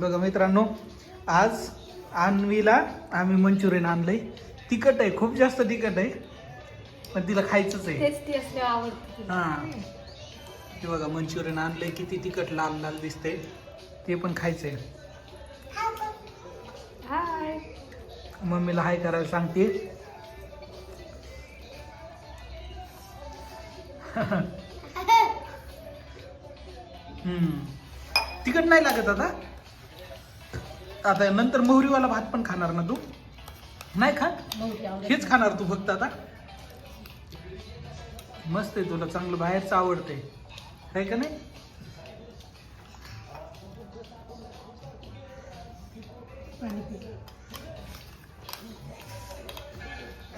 बघा मित्रांनो आज अन्वीला आम्ही मंचुरियन आणलंय. तिखट आहे खूप जास्त तिखट आहे पण तिला खायचंच आहे. टेस्टी आवडते हा. ते बघा मंचुरियन आणलंय किती तिखट लाल लाल दिसतंय. ते पण खायचंय. हाय मम्मीला हाय करायला सांगते. हम्म. तिखट नाही लागत आता? आता नंतर मोहरीवाला भात पण खाणार ना तू? नाही खा हेच खाणार तू फक्त आता? मस्त आहे तुला चांगलं बाहेरचं आवडतंय. आहे का नाही?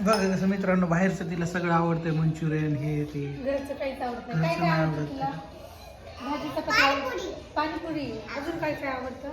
बघा कसं मित्रांनो बाहेरचं तिला सगळं आवडतंय मंचुरियन हे ते. घरचं काहीच आवडत नाही. घरचं काय काय नाही आवडतं आवडत. तुला? भाजी चपाती पाणीपुरी. अजून काय काय आवडतं?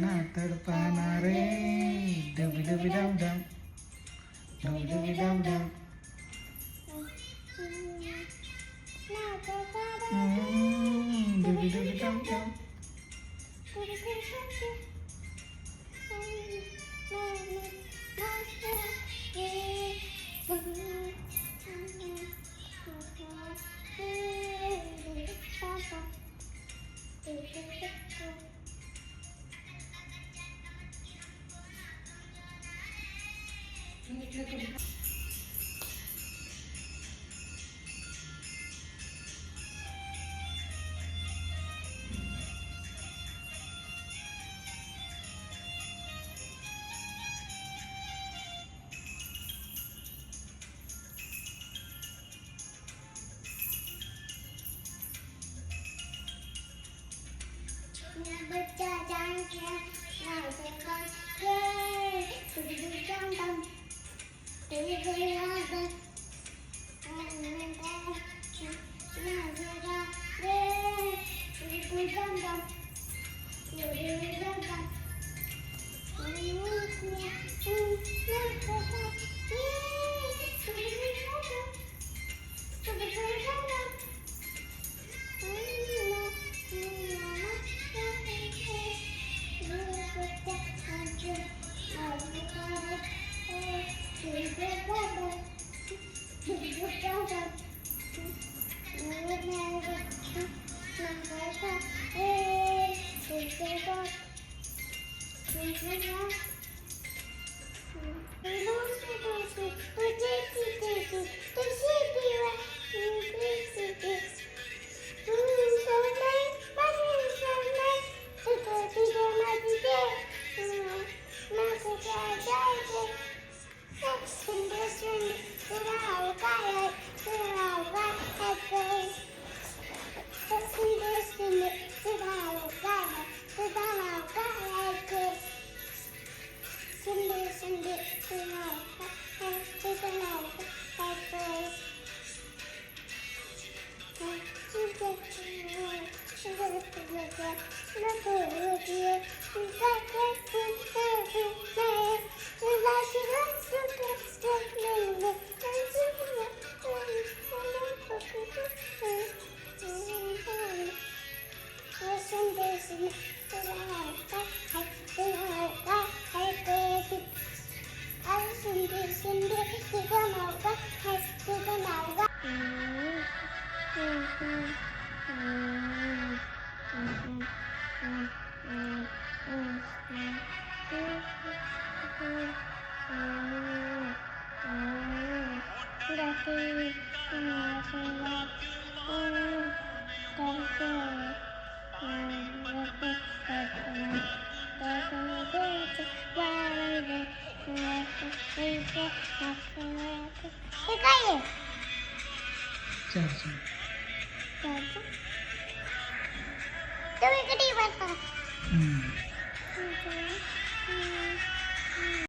നാത്തടുപ്പാനാറേ ഡബി ഡബി Dum Dum ഡബി ഡബി Dum Dum ഡബി ഡബി Dum Dum cha cha cha nào cho con ghê đừng đừng trong tâm Did we your on? Thank you. Mm-hmm. Mm-hmm. mm-hmm. じゃあじゃあ。Dumi ko di ba ito? Hmm. Mm-hmm. Mm-hmm.